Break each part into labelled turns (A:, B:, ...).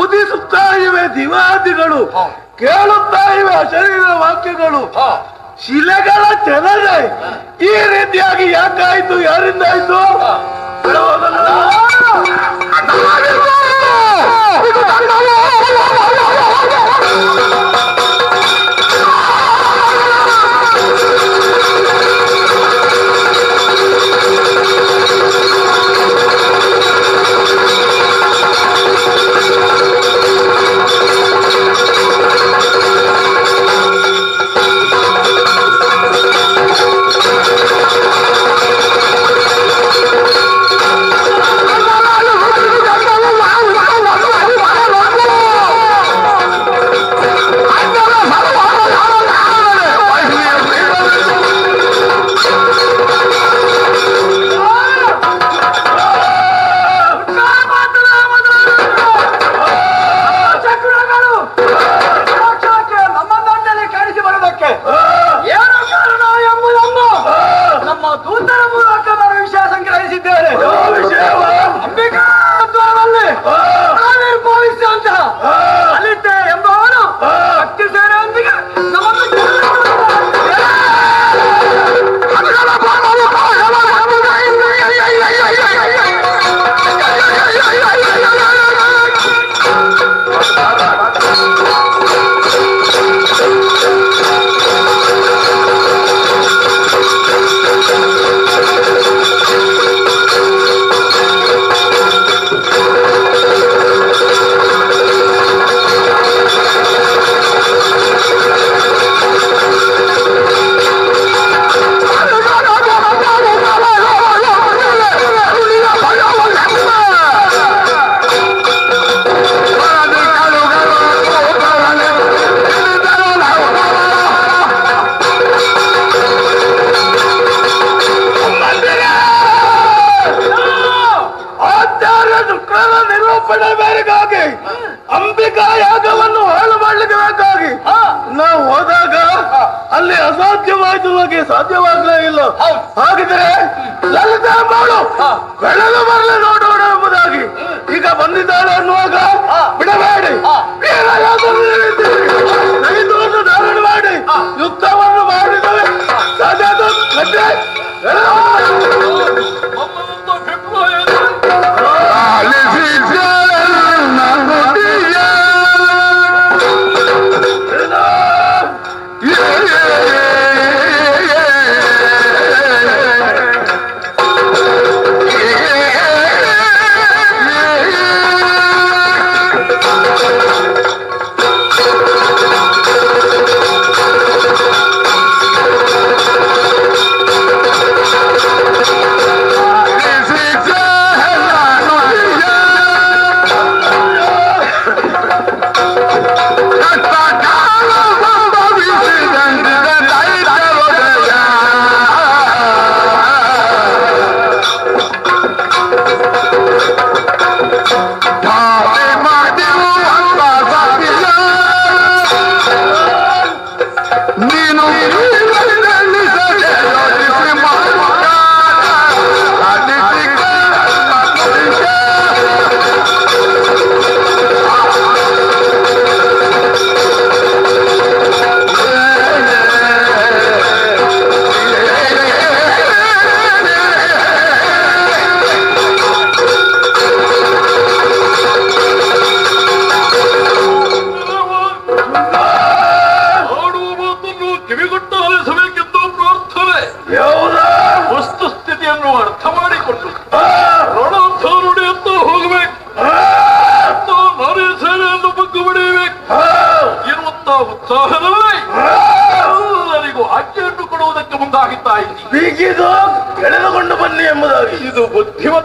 A: ಉದಿಸುತ್ತಾ ಇವೆ ದಿವಾದಿಗಳು ಕೇಳುತ್ತಾ ಇವೆ ಶರೀರ ವಾಕ್ಯಗಳು. ಶಿಲೆಗಳ ಚೆಲನೆ ಈ ರೀತಿಯಾಗಿ ಯಾಕಾಯ್ತು ಯಾರಿಂದ ಆಯ್ತು ಅಲ್ಲಿ ಅಸಾಧ್ಯವಾದ ಬಗ್ಗೆ ಸಾಧ್ಯವಾಗಲೇ ಇಲ್ಲ. ಹಾಗಿದ್ರೆ ಲಲಿತಾ ಮಾಡು ಬೆಳೆದು ಬರಲು ನೋಡೋಣ ಎಂಬುದಾಗಿ ಈಗ ಬಂದಿದ್ದಾಳೆ ಅನ್ನುವಾಗ ಬಿಡಬೇಡಿ. ದೈವವನ್ನು ಧಾರಣ ಮಾಡಿ ಯುದ್ಧವನ್ನು ಮಾಡಿದರೆ It's the
B: night.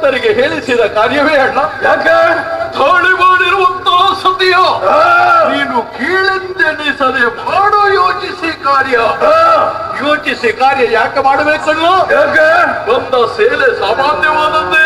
B: ಬುದ್ಧಿವಂತರಿಗೆ ಹೇಳಿಸಿದ ಕಾರ್ಯವೇ ಅಣ್ಣ
A: ಯಾಕೆ?
B: ತಾಳಿ ಮಾಡಿರುವಂತಹ ಸತಿಯ
A: ಆ,
B: ನೀನು ಕೀಳೆಂದೆನಿಸದೆ ಮಾಡೋ ಯೋಚಿಸಿ ಕಾರ್ಯ. ಯೋಚಿಸಿ ಯೋಚಿಸಿ ಕಾರ್ಯ ಯಾಕೆ ಮಾಡಬೇಕನ್ನು
A: ಯಾಕೆ?
B: ಬಂದ ಸೇಲೆ ಸಾಮಾನ್ಯವಾದದ್ದೇ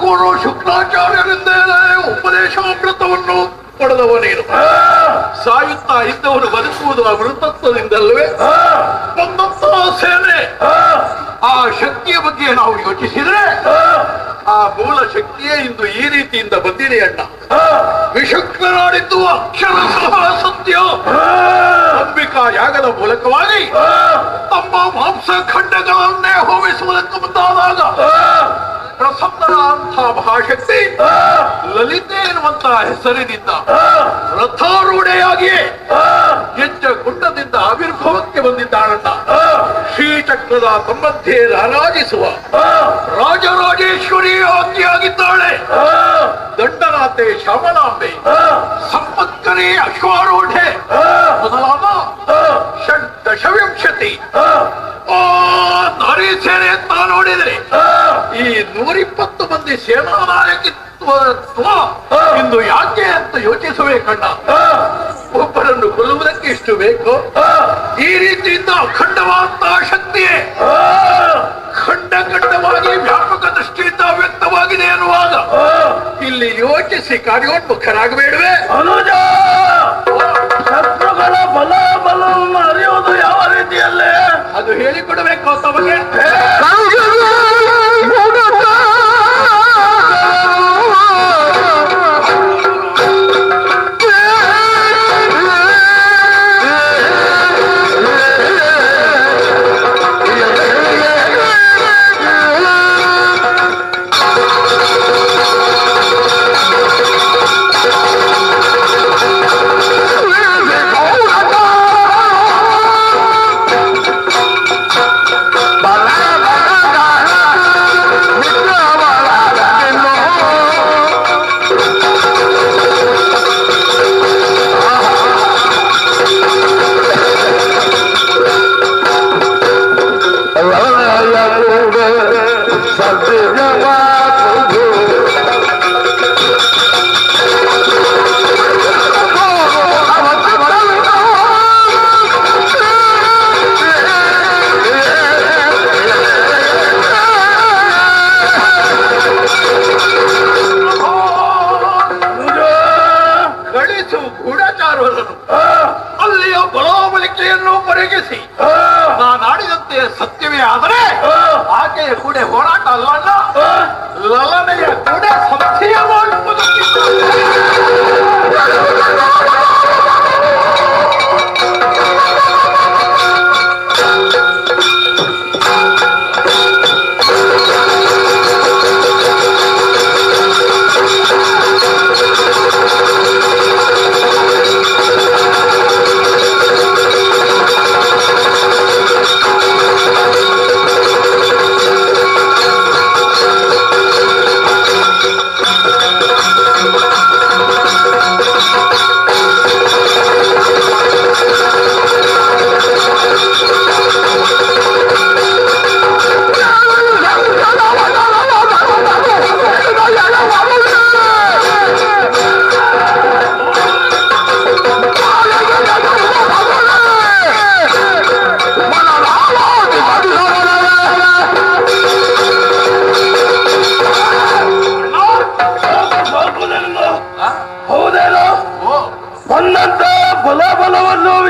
B: ಗುರು ಶುಕ್ರಾಚಾರ್ಯರಿಂದ ಉಪದೇಶಾಮೃತವನ್ನು ಪಡೆದವ ನೀನು ಸಾಯುತ್ತಾ ಇದ್ದವರು ಬದುಕುವುದು ಅಮೃತತ್ವದಿಂದಲ್ವೇ
A: ಆ,
B: ಬಂದಂತಹ ಸೇನೆ.
A: ಆ,
B: ಶಕ್ತಿಯ ಬಗ್ಗೆ ನಾವು ಯೋಚಿಸಿದ್ರೆ
A: ಆ,
B: ಮೂಲ ಶಕ್ತಿಯೇ ಇಂದು ಈ ರೀತಿಯಿಂದ ಬಂದಿದೆ ಅಣ್ಣ.
A: ಆ,
B: ವಿಷಕ್ತನಾಡಿದ್ದು ಅಕ್ಷರ ಸಹ ಸತ್ಯ. ಅಂಬಿಕಾ ಯಾಗದ ಮೂಲಕವಾಗಿ ತಮ್ಮ ಮಾಂಸ ಖಂಡಗಳನ್ನೇ ಹೋಮಿಸುವುದಕ್ಕೆ ಮುಂದಾದಾಗ ಪ್ರಸನ್ನರ ಅಂಥ ಮಹಾಶಕ್ತಿ ಲಲಿತೆ ಎನ್ನುವಂತ ಹೆಸರಿನಿಂದ
A: ಆ,
B: ರಥಾರೂಢೆಯಾಗಿ
A: ಆ,
B: ಗೆಜ್ಜ ಗುಡ್ಡದಿಂದ ಆವಿರ್ಭವಕ್ಕೆ ಶ್ರೀ
A: ಆ,
B: ಶ್ರೀಚಕ್ರದ ಸಂಬಂಧಿ ರಾರಾಜಿಸುವ ರಾಜರಾಜೇಶ್ವರಿ
A: ಆಗಿದ್ದಾಳೆ
B: ದಂಡನಾಥೆ ಶ್ಯಾಮಲಾಂಬೆ. ಸಂಪತ್ಕರಿ ಅಶ್ವಾರೂಢೆ. ಮೊದಲಾದ ಷಡ್ ದಶವಿಂಶತಿ
A: ಆ,
B: ನಾರಿ ಸೇನೆ ಅಂತ ನೋಡಿದರೆ. ಈ ನೂರಿಪ್ಪತ್ತು ಮಂದಿ ಸೇನಾ ನಾಯಕತ್ವ. ಇಂದು ಯಾಕೆ ಅಂತ ಯೋಚಿಸಬೇಕಣ್ಣ
A: ಆ,
B: ಒಬ್ಬರನ್ನು ಕೊಲ್ಲುವುದಕ್ಕೆ ಇಷ್ಟು ಬೇಕು? ಈ ರೀತಿಯಿಂದ ಅಖಂಡವಾದಂತಹ ಶಕ್ತಿಯೇ ಖಂಡ ಖಂಡವಾಗಿ ವ್ಯಾಪಕ ದೃಷ್ಟಿಯಿಂದ ವ್ಯಕ್ತವಾಗಿದೆ ಎನ್ನುವಾಗ ಇಲ್ಲಿ ಯೋಚಿಸಿ ಕಾರ್ಯೋನ್ಮುಖರಾಗಬೇಡವೆ?
A: ಅನುಜ! ಶತ್ರುಗಳ ಬಲ
B: ಅದು ಹೇಳಿಕೊಡಬೇಕು ತಮಗೆ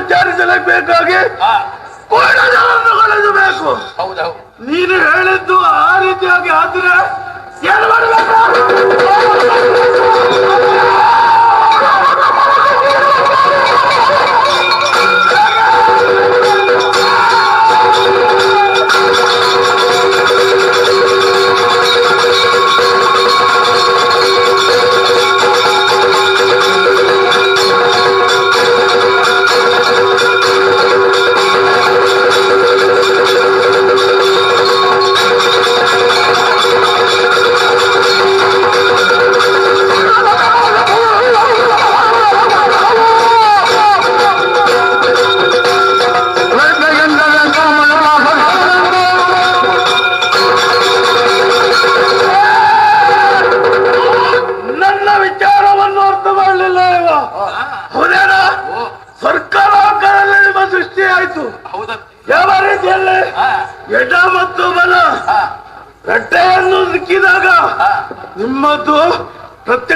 A: ವಿಚಾರಿಸಲೇಬೇಕಾಗಿ
B: ಹೌದೌದು.
A: ನೀನು ಹೇಳಿದ್ದು ಆ ರೀತಿಯಾಗಿ ಆದ್ರೆ ಏನು ಮಾಡಬೇಕು?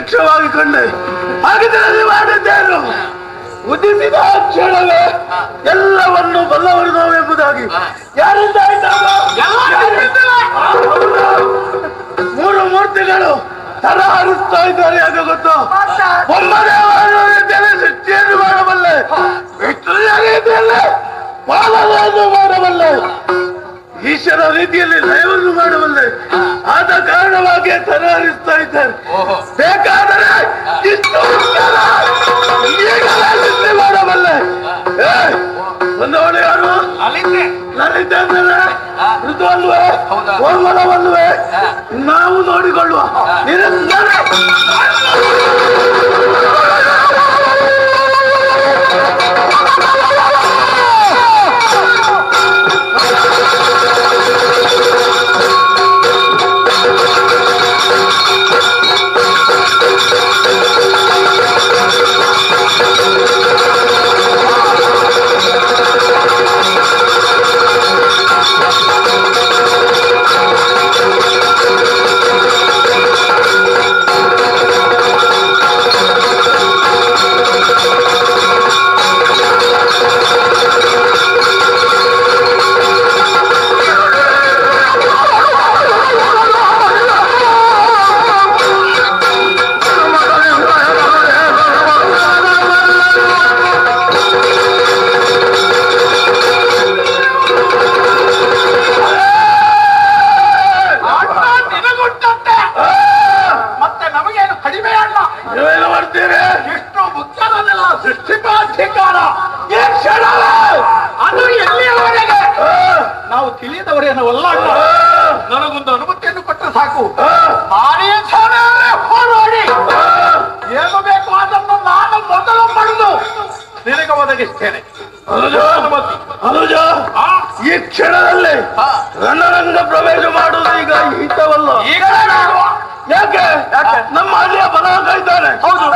A: ಪ್ರತ್ಯಕ್ಷವಾಗಿ ಕಂಡೆ ಹಾಗಿದ್ರೆ ಮಾಡಿದ್ದೇನು? ಉದಿಸಿದ ಕ್ಷಣವೇ ಎಲ್ಲವನ್ನು ಬಲ್ಲವರು ನಾವು ಎಂಬುದಾಗಿ ಯಾರಿಂದ ಮೂರು ಮೂರ್ತಿಗಳು ತರ ಹರಿಸ್ತಾ ಇದ್ದಾರೆ ಅದು ಗೊತ್ತು? ರೀತಿಯಲ್ಲಿ ಸೃಷ್ಟಿಯನ್ನು ಮಾಡಬಲ್ಲೆ. ವಿಷ್ಣುವಿನ ರೀತಿಯಲ್ಲಿ ಪಾಲನೆಯನ್ನು ಮಾಡಬಲ್ಲೆ. ಈಶ್ವರ ರೀತಿಯಲ್ಲಿ ಲಯವನ್ನು ಮಾಡಬಲ್ಲೆ ಆದ ಕಾರಣವಾಗಿ ತರಾರಿಸ್ತಾ ಇದ್ದಾರೆ. ಬೇಕಾದರೆ ಇಷ್ಟು ಮಾಡಬಲ್ಲೆ. ಒಂದು ಯಾರು?
B: ಅಲ್ಲಿಂದೆ.
A: ಅಂದ್ರೆ ಋತು ಅಲ್ವೇ? ಕೋಮಲವಲ್ವೇ. ನಾವು ನೋಡಿಕೊಳ್ಳುವ ನಿರಂತರ
B: ನಿನಗುಂಟಂತೆ ಭಾರಿ ಹೋರಾಡಿ ಏನು ಬೇಕು ಅದನ್ನು ನಾನು ಮೊದಲು ಪಡೆದು ನಿನಗೆ ಒದಗಿಸ್ತೇನೆ. ಅನುಮತಿ
A: ಅನುಜ ಈ ಕ್ಷಣದಲ್ಲಿ ರಣರಂಗ ಪ್ರವೇಶ ಮಾಡುವುದು ಈಗ ಹಿತವಲ್ಲ.
B: ಈಗ
A: ಯಾಕೆ? ನಮ್ಮ ಅಲ್ಲಿಯ ಬಲ ಇದ್ದಾನೆ.
B: ಹೌದು.